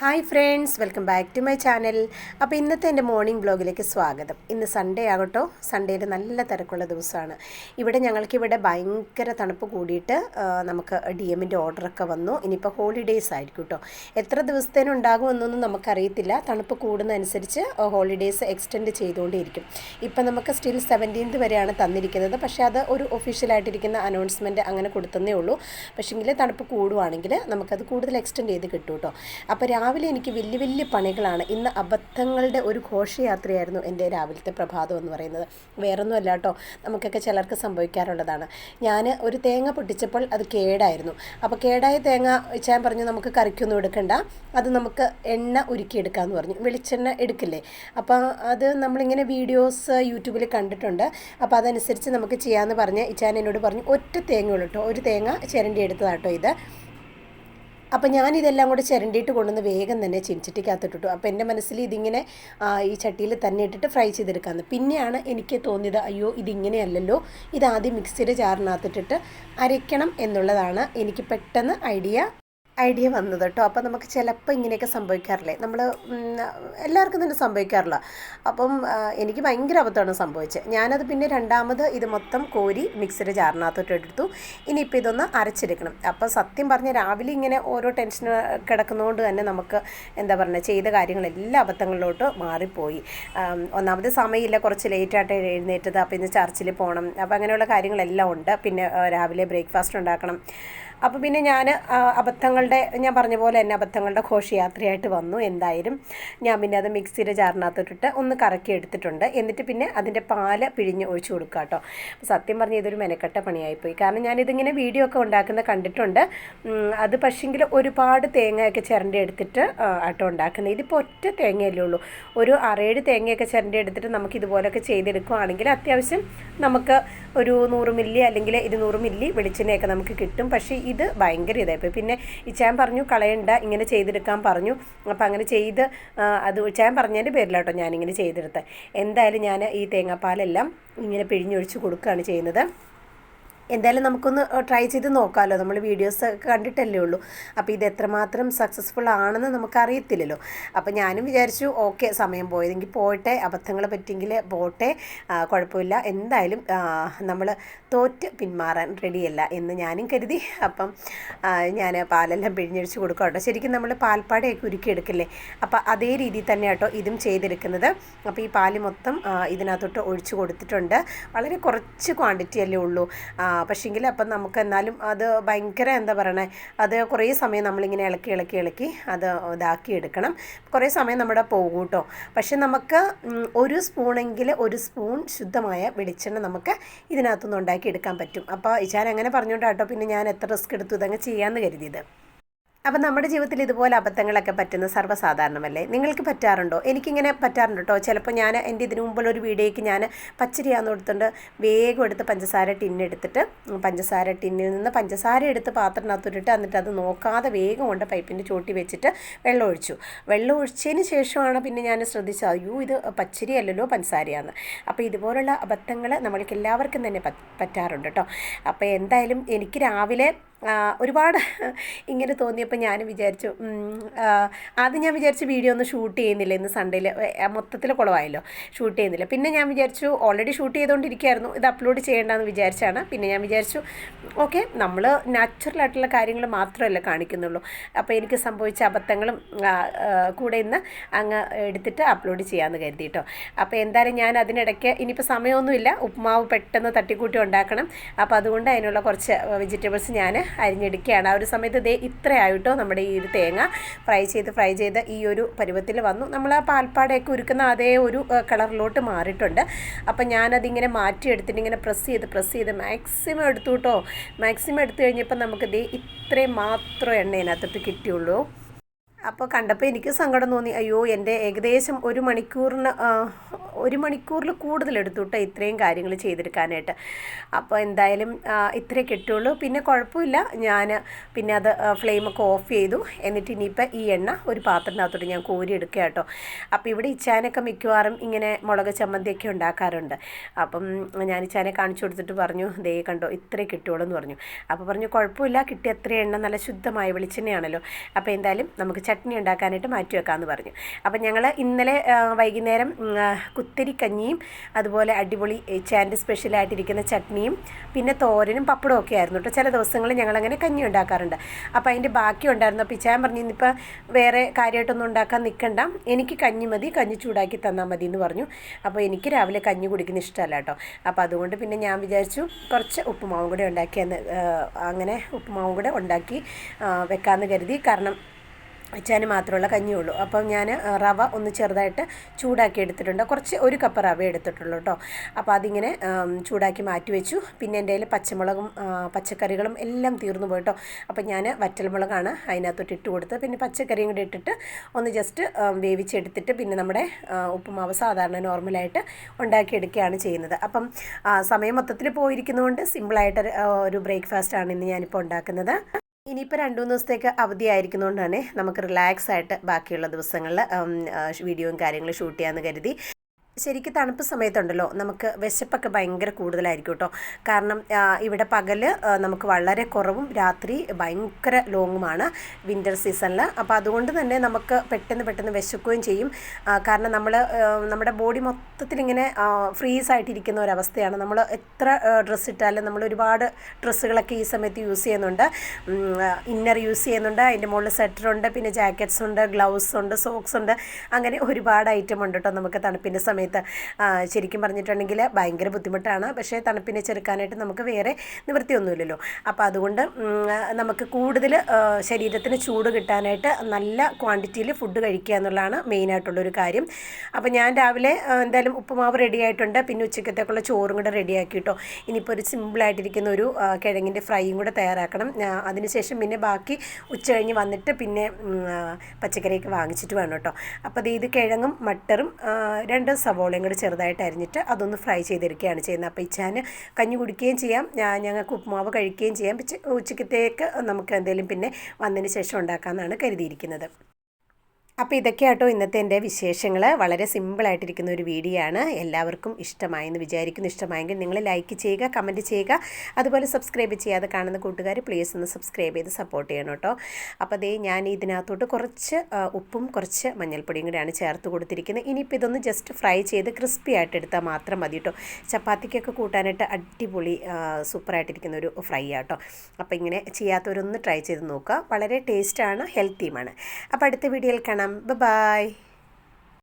Hi friends welcome back to my channel. അപ്പോൾ ഇന്നത്തെ എന്റെ മോർണിംഗ് ബ്ലോഗിലേക്ക് സ്വാഗതം. ഇന്ന് സൺഡേ ആകട്ടോ. സൺഡേയിൽ നല്ല തിരക്കുള്ള ദിവസമാണ്. ഇവിടെ ഞങ്ങൾക്കിവിടെ ഭയങ്കര തണുപ്പ് കൂടിയിട്ട് നമുക്ക് ഡി എമ്മിന്റെ ഓർഡറൊക്കെ വന്നു. ഇനിയിപ്പോൾ ഹോളിഡേയ്സ് ആയിരിക്കും കേട്ടോ. എത്ര ദിവസത്തേനുണ്ടാകുമെന്നൊന്നും നമുക്കറിയത്തില്ല. തണുപ്പ് കൂടുന്നതനുസരിച്ച് ഹോളിഡേയ്സ് എക്സ്റ്റെൻഡ് ചെയ്തുകൊണ്ടേയിരിക്കും. ഇപ്പം നമുക്ക് സ്റ്റിൽ സെവന്റീൻത് വരെയാണ് തന്നിരിക്കുന്നത്. പക്ഷേ അത് ഒരു ഒഫീഷ്യലായിട്ടിരിക്കുന്ന അനൗൺസ്മെന്റ് അങ്ങനെ കൊടുത്തതേ ഉള്ളൂ. പക്ഷേങ്കിൽ തണുപ്പ് കൂടുവാണെങ്കിൽ നമുക്കത് കൂടുതൽ എക്സ്റ്റെൻഡ് ചെയ്ത് കിട്ടും കേട്ടോ. അപ്പോൾ രാവിലെ എനിക്ക് വലിയ വലിയ പണികളാണ്. ഇന്ന് അബദ്ധങ്ങളുടെ ഒരു ഘോഷയാത്രയായിരുന്നു എന്റെ രാവിലത്തെ പ്രഭാതം എന്ന് പറയുന്നത്. വേറൊന്നുമല്ല കേട്ടോ നമുക്കൊക്കെ ചിലർക്ക് സംഭവിക്കാറുള്ളതാണ്. ഞാൻ ഒരു തേങ്ങ പൊട്ടിച്ചപ്പോൾ അത് കേടായിരുന്നു. അപ്പോൾ കേടായ തേങ്ങ ഞാൻ പറഞ്ഞു നമുക്ക് കറിക്കൊന്നും എടുക്കണ്ട. അത് നമുക്ക് എണ്ണ ഉരുക്കിയെടുക്കാമെന്ന് പറഞ്ഞു. വെളിച്ചെണ്ണ എടുക്കില്ലേ? അപ്പോൾ അത് നമ്മളിങ്ങനെ വീഡിയോസ് യൂട്യൂബിൽ കണ്ടിട്ടുണ്ട്. അപ്പോൾ അതനുസരിച്ച് നമുക്ക് ചെയ്യാമെന്ന് പറഞ്ഞ് ഇച്ചാൻ എന്നോട് പറഞ്ഞു ഒറ്റ തേങ്ങ കേട്ടോ ഒരു തേങ്ങ ചിരണ്ടി എടുത്തതാട്ടോ ഇത്. അപ്പോൾ ഞാൻ ഇതെല്ലാം കൂടെ ചിരണ്ടിയിട്ട് കൊണ്ടുവന്ന് വേഗം തന്നെ ചിൻചട്ടിക്കകത്തിട്ടിട്ടു. അപ്പോൾ എന്റെ മനസ്സിൽ ഇതിങ്ങനെ ഈ ചട്ടിയിൽ തന്നെ ഇട്ടിട്ട് ഫ്രൈ ചെയ്തെടുക്കാമെന്ന് പിന്നെയാണ് എനിക്ക് തോന്നിയത് അയ്യോ ഇതിങ്ങനെയല്ലല്ലോ. ഇതാദ്യം മിക്സിയുടെ ജാറിനകത്തിട്ടിട്ട് അരയ്ക്കണം എന്നുള്ളതാണ് എനിക്ക് പെട്ടെന്ന് ഐഡിയ ഐഡിയ വന്നത് കേട്ടോ അപ്പോൾ നമുക്ക് ചിലപ്പോൾ ഇങ്ങനെയൊക്കെ സംഭവിക്കാറില്ലേ? നമ്മൾ എല്ലാവർക്കും തന്നെ സംഭവിക്കാറില്ല. അപ്പം എനിക്ക് ഭയങ്കര അബദ്ധമാണ് സംഭവിച്ചത്. ഞാനത് പിന്നെ രണ്ടാമത് ഇത് മൊത്തം കോരി മിക്സിയുടെ ജാറിനകത്തോട്ട് എടുത്തു. ഇനിയിപ്പോൾ ഇതൊന്ന് അരച്ചെടുക്കണം. അപ്പോൾ സത്യം പറഞ്ഞ രാവിലെ ഇങ്ങനെ ഓരോ ടെൻഷൻ കിടക്കുന്നതുകൊണ്ട് തന്നെ നമുക്ക് എന്താ പറയുക ചെയ്ത കാര്യങ്ങളെല്ലാം അബദ്ധങ്ങളിലോട്ട് മാറിപ്പോയി. ഒന്നാമത് സമയമില്ല കുറച്ച് ലേറ്റായിട്ട് എഴുന്നേറ്റത്. അപ്പോൾ ഇന്ന് ചർച്ചിൽ പോകണം അപ്പോൾ അങ്ങനെയുള്ള കാര്യങ്ങളെല്ലാം ഉണ്ട്. പിന്നെ രാവിലെ ബ്രേക്ക്ഫാസ്റ്റ് ഉണ്ടാക്കണം. അപ്പോൾ പിന്നെ ഞാൻ അബദ്ധങ്ങളുടെ ഞാൻ പറഞ്ഞ പോലെ തന്നെ അബദ്ധങ്ങളുടെ ഘോഷയാത്രയായിട്ട് വന്നു. എന്തായാലും ഞാൻ പിന്നെ അത് മിക്സിയുടെ ജാറിനകത്തോട്ടിട്ട് ഒന്ന് കറക്കി എടുത്തിട്ടുണ്ട്. എന്നിട്ട് പിന്നെ അതിന്റെ പാൽ പിഴിഞ്ഞ് ഒഴിച്ചു കൊടുക്കുക കേട്ടോ സത്യം പറഞ്ഞാൽ ഇതൊരു മെനക്കെട്ട പണിയായിപ്പോയി. കാരണം ഞാനിതിങ്ങനെ വീഡിയോ ഒക്കെ ഉണ്ടാക്കുന്ന കണ്ടിട്ടുണ്ട്. അത് പക്ഷെങ്കിൽ ഒരുപാട് തേങ്ങയൊക്കെ ചിരണ്ടി എടുത്തിട്ട് ആട്ടോ ഉണ്ടാക്കുന്നത്. ഇതിപ്പോൾ ഒറ്റ തേങ്ങയല്ലേ ഉള്ളൂ. ഒരു അറേഴ് തേങ്ങയൊക്കെ ചിരണ്ടി എടുത്തിട്ട് നമുക്ക് ഇതുപോലൊക്കെ ചെയ്തെടുക്കുകയാണെങ്കിൽ അത്യാവശ്യം നമുക്ക് ഒരു നൂറ് മില്ലി അല്ലെങ്കിൽ ഇരുന്നൂറ് മില്ലി വെളിച്ചെണ്ണയൊക്കെ നമുക്ക് കിട്ടും. പക്ഷേ ഇത് ഭയങ്കര ഇതായിപ്പോയി പിന്നെ ഇച്ചാൻ പറഞ്ഞു കളയണ്ട ഇങ്ങനെ ചെയ്തെടുക്കാൻ പറഞ്ഞു. അപ്പം അങ്ങനെ ചെയ്ത് അത് ഇച്ചാൻ പറഞ്ഞതിന്റെ പേരിലാട്ടോ ഞാനിങ്ങനെ ചെയ്തെടുത്തത് എന്തായാലും ഞാൻ ഈ തേങ്ങാപ്പാലെല്ലാം ഇങ്ങനെ പിഴിഞ്ഞൊഴിച്ച് കൊടുക്കുകയാണ് ചെയ്യുന്നത്. എന്തായാലും നമുക്കൊന്ന് ട്രൈ ചെയ്ത് നോക്കാമല്ലോ നമ്മൾ വീഡിയോസ് കണ്ടിട്ടല്ലേ ഉള്ളൂ. അപ്പോൾ ഇത് എത്രമാത്രം സക്സസ്ഫുൾ ആണെന്ന് നമുക്കറിയത്തില്ലല്ലോ. അപ്പോൾ ഞാനും വിചാരിച്ചു ഓക്കെ സമയം പോയതെങ്കിൽ പോയിട്ടെ അബദ്ധങ്ങൾ പറ്റിയെങ്കിൽ പോട്ടെ കുഴപ്പമില്ല. എന്തായാലും നമ്മൾ തോറ്റ് പിന്മാറാൻ റെഡിയല്ല എന്ന് ഞാനും കരുതി. അപ്പം ഞാൻ പാലെല്ലാം പിഴിഞ്ഞഴിച്ച് കൊടുക്കാം കേട്ടോ. ശരിക്കും നമ്മൾ പാൽപ്പാടയൊക്കെ ഉരുക്കിയെടുക്കില്ലേ? അപ്പോൾ അതേ രീതിയിൽ തന്നെ കേട്ടോ ഇതും ചെയ്തെടുക്കുന്നത്. അപ്പോൾ ഈ പാൽ മൊത്തം ഇതിനകത്തോട്ട് ഒഴിച്ചു കൊടുത്തിട്ടുണ്ട്. വളരെ കുറച്ച് ക്വാണ്ടിറ്റി അല്ലേ ഉള്ളൂ. പക്ഷേങ്കിൽ അപ്പം നമുക്ക് എന്നാലും അത് ഭയങ്കര എന്താ പറയണേ അത് കുറേ സമയം നമ്മളിങ്ങനെ ഇളക്കി ഇളക്കി ഇളക്കി അത് ഇതാക്കി എടുക്കണം. കുറേ സമയം നമ്മുടെ പോകും കേട്ടോ. പക്ഷെ നമുക്ക് ഒരു സ്പൂണെങ്കിൽ ഒരു സ്പൂൺ ശുദ്ധമായ വെളിച്ചെണ്ണ നമുക്ക് ഇതിനകത്തുനിന്ന് ഉണ്ടാക്കി എടുക്കാൻ പറ്റും. അപ്പോൾ ഞാൻ അങ്ങനെ പറഞ്ഞുകൊണ്ടാട്ടോ പിന്നെ ഞാൻ എത്ര റിസ്ക് എടുത്തു ഇതങ്ങ് ചെയ്യാമെന്ന് കരുതിയത്. അപ്പം നമ്മുടെ ജീവിതത്തിൽ ഇതുപോലെ അബദ്ധങ്ങളൊക്കെ പറ്റുന്ന സർവസാധാരണമല്ലേ? നിങ്ങൾക്ക് പറ്റാറുണ്ടോ? എനിക്കിങ്ങനെ പറ്റാറുണ്ട് കേട്ടോ ചിലപ്പോൾ ഞാൻ എന്റെ ഇതിനു മുമ്പുള്ള ഒരു വീഡിയോയ്ക്ക് ഞാൻ പച്ചരിയാന്ന് കൊടുത്തിട്ടുണ്ട്. വേഗം എടുത്ത് പഞ്ചസാര ടിന്നെടുത്തിട്ട് പഞ്ചസാര ടിന്നിൽ നിന്ന് പഞ്ചസാര എടുത്ത് പാത്രത്തിനകത്തോട്ടിട്ട് എന്നിട്ട് അത് നോക്കാതെ വേഗം കൊണ്ട് പൈപ്പിന്റെ ചോട്ടി വെച്ചിട്ട് വെള്ളം ഒഴിച്ചു. വെള്ളം ഒഴിച്ചതിന് ശേഷമാണ് പിന്നെ ഞാൻ ശ്രദ്ധിച്ചത് അയ്യോ ഇത് പച്ചരി അല്ലല്ലോ അപ്പോൾ ഇതുപോലുള്ള അബദ്ധങ്ങൾ നമ്മൾക്ക് എല്ലാവർക്കും തന്നെ പറ്റാറുണ്ട് കേട്ടോ അപ്പോൾ എന്തായാലും എനിക്ക് രാവിലെ ഒരുപാട് ഇങ്ങനെ തോന്നിയപ്പോൾ ഞാൻ വിചാരിച്ചു ആദ്യം ഞാൻ വിചാരിച്ചു വീഡിയോ ഒന്ന് ഷൂട്ട് ചെയ്യുന്നില്ല ഇന്ന് സൺഡേയിൽ മൊത്തത്തിൽ കുളമായല്ലോ ഷൂട്ട് ചെയ്യുന്നില്ല. പിന്നെ ഞാൻ വിചാരിച്ചു ഓൾറെഡി ഷൂട്ട് ചെയ്തുകൊണ്ടിരിക്കുകയായിരുന്നു ഇത് അപ്ലോഡ് ചെയ്യേണ്ടെന്ന് വിചാരിച്ചാണ്. പിന്നെ ഞാൻ വിചാരിച്ചു ഓക്കെ നമ്മൾ നാച്ചുറൽ ആയിട്ടുള്ള കാര്യങ്ങൾ മാത്രമല്ല കാണിക്കുന്നുള്ളൂ. അപ്പോൾ എനിക്ക് സംഭവിച്ച അബദ്ധങ്ങളും കൂടെ ഇന്ന് അങ്ങ് എടുത്തിട്ട് അപ്ലോഡ് ചെയ്യാമെന്ന് കരുതി കേട്ടോ. അപ്പോൾ എന്തായാലും ഞാൻ അതിനിടയ്ക്ക് ഇനിയിപ്പോൾ സമയമൊന്നുമില്ല ഉപ്മാവ് പെട്ടെന്ന് തട്ടിക്കൂട്ടി ഉണ്ടാക്കണം. അപ്പോൾ അതുകൊണ്ട് അതിനുള്ള കുറച്ച് വെജിറ്റബിൾസ് ഞാൻ അരിഞ്ഞെടുക്കുകയാണ്. ആ ഒരു സമയത്ത് ദേ ഇത്രയായിട്ടോ നമ്മുടെ ഈ ഒരു തേങ്ങ ഫ്രൈ ചെയ്ത് ഫ്രൈ ചെയ്ത് ഈ ഒരു പരുവത്തിൽ വന്നു. നമ്മൾ ആ പാൽപ്പാടയൊക്കെ ഉരുക്കുന്ന അതേ ഒരു കളറിലോട്ട് മാറിയിട്ടുണ്ട്. അപ്പം ഞാനതിങ്ങനെ മാറ്റിയെടുത്തിട്ട് ഇങ്ങനെ പ്രസ് ചെയ്ത് പ്രസ് ചെയ്ത് മാക്സിമം എടുത്തു കേട്ടോ. മാക്സിമം എടുത്തു കഴിഞ്ഞപ്പോൾ നമുക്ക് ദേ ഇത്രയും മാത്രം എണ്ണ ഇതിനകത്തോട്ട് കിട്ടിയുള്ളൂ. അപ്പോൾ കണ്ടപ്പോൾ എനിക്ക് സങ്കടം തോന്നി. അയ്യോ എന്റെ ഏകദേശം ഒരു മണിക്കൂറിന് ഒരു മണിക്കൂറിൽ കൂടുതൽ എടുത്തു കേട്ടോ ഇത്രയും കാര്യങ്ങൾ ചെയ്തെടുക്കാനായിട്ട്. അപ്പോൾ എന്തായാലും ഇത്രേ കിട്ടുള്ളൂ. പിന്നെ കുഴപ്പമില്ല. ഞാൻ പിന്നെ അത് ഫ്ലെയിമൊക്കെ ഓഫ് ചെയ്തു. എന്നിട്ട് ഇനിയിപ്പോൾ ഈ എണ്ണ ഒരു പാത്രത്തിനകത്തോട്ട് ഞാൻ കോരി എടുക്കുക കേട്ടോ അപ്പോൾ ഇവിടെ ഇച്ചാനൊക്കെ മിക്കവാറും ഇങ്ങനെ മുളക് ചമ്മന്തിയൊക്കെ ഉണ്ടാക്കാറുണ്ട്. അപ്പം ഞാൻ ഇച്ചാനെ കാണിച്ചു കൊടുത്തിട്ട് പറഞ്ഞു ദേ കണ്ടോ ഇത്രേ കിട്ടുള്ളൂ എന്ന് പറഞ്ഞു. അപ്പോൾ പറഞ്ഞു കുഴപ്പമില്ല. കിട്ടിയ എത്ര എണ്ണ നല്ല ശുദ്ധമായ വെളിച്ചെണ്ണയാണല്ലോ. അപ്പോൾ എന്തായാലും നമുക്ക് ചട്നി ഉണ്ടാക്കാനായിട്ട് മാറ്റി വെക്കാമെന്ന് പറഞ്ഞു. അപ്പം ഞങ്ങൾ ഇന്നലെ വൈകുന്നേരം കുത്തരിക്കഞ്ഞിയും അതുപോലെ അടിപൊളി ചാന്റെ സ്പെഷ്യലായിട്ടിരിക്കുന്ന ചട്നിയും പിന്നെ തോരനും പപ്പടവും ഒക്കെ ആയിരുന്നു കേട്ടോ. ചില ദിവസങ്ങളിൽ ഞങ്ങളങ്ങനെ കഞ്ഞി ഉണ്ടാക്കാറുണ്ട്. അപ്പോൾ അതിന്റെ ബാക്കി ഉണ്ടായിരുന്നു. അപ്പോൾ ഇച്ചാൻ പറഞ്ഞു ഇന്നിപ്പോൾ വേറെ കാര്യമായിട്ടൊന്നും ഉണ്ടാക്കാൻ നിൽക്കണ്ട. എനിക്ക് കഞ്ഞി മതി കഞ്ഞി ചൂടാക്കി തന്നാൽ മതി എന്ന് പറഞ്ഞു. അപ്പോൾ എനിക്ക് രാവിലെ കഞ്ഞി കുടിക്കുന്ന ഇഷ്ടമല്ല കേട്ടോ. അപ്പോൾ അതുകൊണ്ട് പിന്നെ ഞാൻ വിചാരിച്ചു കുറച്ച് ഉപ്പുമാവും കൂടെ ഉണ്ടാക്കിയെന്ന് അങ്ങനെ ഉപ്പുമാവും കൂടെ ഉണ്ടാക്കി വെക്കാമെന്ന് കരുതി. കാരണം അച്ചാന് മാത്രമുള്ള കഞ്ഞിയുള്ളൂ. അപ്പം ഞാൻ റവ ഒന്ന് ചെറുതായിട്ട് ചൂടാക്കി എടുത്തിട്ടുണ്ട്. കുറച്ച് ഒരു കപ്പ് റവ എടുത്തിട്ടുള്ളൂ കേട്ടോ അപ്പോൾ അതിങ്ങനെ ചൂടാക്കി മാറ്റി വെച്ചു. പിന്നെ എന്റെ കയ്യിൽ പച്ചമുളകും പച്ചക്കറികളും എല്ലാം തീർന്നു പോയിട്ടോ അപ്പോൾ ഞാൻ വറ്റൽമുളകാണ് അതിനകത്തോട്ട് ഇട്ട് കൊടുത്ത് പിന്നെ പച്ചക്കറിയും കൂടി ഇട്ടിട്ട് ഒന്ന് ജസ്റ്റ് വേവിച്ചെടുത്തിട്ട് പിന്നെ നമ്മുടെ ഉപ്പുമാവ് സാധാരണ നോർമലായിട്ട് ഉണ്ടാക്കിയെടുക്കുകയാണ് ചെയ്യുന്നത്. അപ്പം സമയം മൊത്തത്തിൽ പോയിരിക്കുന്നതുകൊണ്ട് സിമ്പിളായിട്ട് ഒരു ബ്രേക്ക്ഫാസ്റ്റാണ് ഇന്ന് ഞാനിപ്പോൾ ഉണ്ടാക്കുന്നത്. ഇനിയിപ്പോൾ രണ്ട് മൂന്ന് ദിവസത്തേക്ക് അവധി ആയിരിക്കുന്നതുകൊണ്ട് തന്നെ നമുക്ക് റിലാക്സ് ആയിട്ട് ബാക്കിയുള്ള ദിവസങ്ങളിൽ വീഡിയോയും കാര്യങ്ങളും ഷൂട്ട് ചെയ്യാമെന്ന് കരുതി. ശരിക്കും തണുപ്പ് സമയത്തുണ്ടല്ലോ നമുക്ക് വിശപ്പൊക്കെ ഭയങ്കര കൂടുതലായിരിക്കും കേട്ടോ. കാരണം ഇവിടെ പകൽ നമുക്ക് വളരെ കുറവും രാത്രി ഭയങ്കര ലോങ്ങുമാണ് വിന്റർ സീസണിൽ അപ്പോൾ അതുകൊണ്ട് തന്നെ നമുക്ക് പെട്ടെന്ന് പെട്ടെന്ന് വിശക്കുകയും ചെയ്യും. കാരണം നമ്മൾ നമ്മുടെ ബോഡി മൊത്തത്തിൽ ഇങ്ങനെ ഫ്രീസ് ആയിട്ടിരിക്കുന്ന ഒരവസ്ഥയാണ്. നമ്മൾ എത്ര ഡ്രസ്സ് ഇട്ടാലും നമ്മൾ ഒരുപാട് ഡ്രസ്സുകളൊക്കെ ഈ സമയത്ത് യൂസ് ചെയ്യുന്നുണ്ട്. ഇന്നർ യൂസ് ചെയ്യുന്നുണ്ട്. അതിന്റെ മുകളിൽ സ്വെറ്ററുണ്ട് പിന്നെ ജാക്കറ്റ്സ് ഉണ്ട് ഗ്ലൗസ് ഉണ്ട് സോക്സ് ഉണ്ട്. അങ്ങനെ ഒരുപാട് ഐറ്റം ഉണ്ട് കേട്ടോ നമുക്ക് തണുപ്പിന്റെ സമയത്ത്. ആ, ശരിക്കും പറഞ്ഞിട്ടുണ്ടെങ്കിൽ ഭയങ്കര ബുദ്ധിമുട്ടാണ്. പക്ഷേ തണുപ്പിനെ ചെറുക്കാനായിട്ട് നമുക്ക് വേറെ നിവൃത്തിയൊന്നുമില്ലല്ലോ. അപ്പോൾ അതുകൊണ്ട് നമുക്ക് കൂടുതൽ ശരീരത്തിന് ചൂട് കിട്ടാനായിട്ട് നല്ല ക്വാണ്ടിറ്റിയിൽ ഫുഡ് കഴിക്കുക എന്നുള്ളതാണ് മെയിനായിട്ടുള്ളൊരു കാര്യം. അപ്പോൾ ഞാൻ രാവിലെ എന്തായാലും ഉപ്പുമാവ് റെഡി ആയിട്ടുണ്ട്. പിന്നെ ഉച്ചക്കത്തേക്കുള്ള ചോറും കൂടെ റെഡി ആക്കിയിട്ടോ ഇനിയിപ്പോൾ ഒരു സിമ്പിളായിട്ടിരിക്കുന്ന ഒരു കിഴങ്ങിന്റെ ഫ്രൈയും കൂടെ തയ്യാറാക്കണം. അതിനുശേഷം പിന്നെ ബാക്കി ഉച്ച കഴിഞ്ഞ് വന്നിട്ട് പിന്നെ പച്ചക്കറിയൊക്കെ വാങ്ങിച്ചിട്ട് വേണം കേട്ടോ. അപ്പോൾ ഇത് കിഴങ്ങും മട്ടറും രണ്ടും രണ്ട് സവോളയും കൂടി ചെറുതായിട്ട് അരിഞ്ഞിട്ട് അതൊന്ന് ഫ്രൈ ചെയ്തെടുക്കുകയാണ് ചെയ്യുന്നത്. അപ്പോൾ ഇച്ചാന് കഞ്ഞി കുടിക്കുകയും ചെയ്യാം. ഞങ്ങൾക്ക് ഉപ്പുമാവ് കഴിക്കുകയും ചെയ്യാം. ഉച്ചയ്ക്കത്തേക്ക് നമുക്ക് എന്തെങ്കിലും പിന്നെ വന്നതിന് ശേഷം ഉണ്ടാക്കാമെന്നാണ് കരുതിയിരിക്കുന്നത്. അപ്പോൾ ഇതൊക്കെ ആട്ടോ ഇന്നത്തെ എന്റെ വിശേഷങ്ങൾ വളരെ സിമ്പിളായിട്ടിരിക്കുന്ന ഒരു വീഡിയോ ആണ്. എല്ലാവർക്കും ഇഷ്ടമായെന്ന് വിചാരിക്കുന്നു. ഇഷ്ടമായെങ്കിൽ നിങ്ങൾ ലൈക്ക് ചെയ്യുക കമന്റ് ചെയ്യുക. അതുപോലെ സബ്സ്ക്രൈബ് ചെയ്യാതെ കാണുന്ന കൂട്ടുകാർ പ്ലീസ് ഒന്ന് സബ്സ്ക്രൈബ് ചെയ്ത് സപ്പോർട്ട് ചെയ്യണം കേട്ടോ. അപ്പോൾ അതേ ഞാൻ ഇതിനകത്തോട്ട് കുറച്ച് ഉപ്പും കുറച്ച് മഞ്ഞൾപ്പൊടിയും കൂടെയാണ് ചേർത്ത് കൊടുത്തിരിക്കുന്നത്. ഇനിയിപ്പോൾ ഇതൊന്ന് ജസ്റ്റ് ഫ്രൈ ചെയ്ത് ക്രിസ്പി ആയിട്ട് എടുത്താൽ മാത്രം മതി കേട്ടോ. ചപ്പാത്തിക്കൊക്കെ കൂട്ടാനായിട്ട് അടിപൊളി സൂപ്പറായിട്ടിരിക്കുന്ന ഒരു ഫ്രൈ ആട്ടോ. അപ്പോൾ ഇങ്ങനെ ചെയ്യാത്തവരൊന്ന് ട്രൈ ചെയ്ത് നോക്കുക. വളരെ ടേസ്റ്റാണ് ഹെൽത്തിയുമാണ് അപ്പോൾ അടുത്ത വീഡിയോയിൽ കാണാം. time. Bye bye.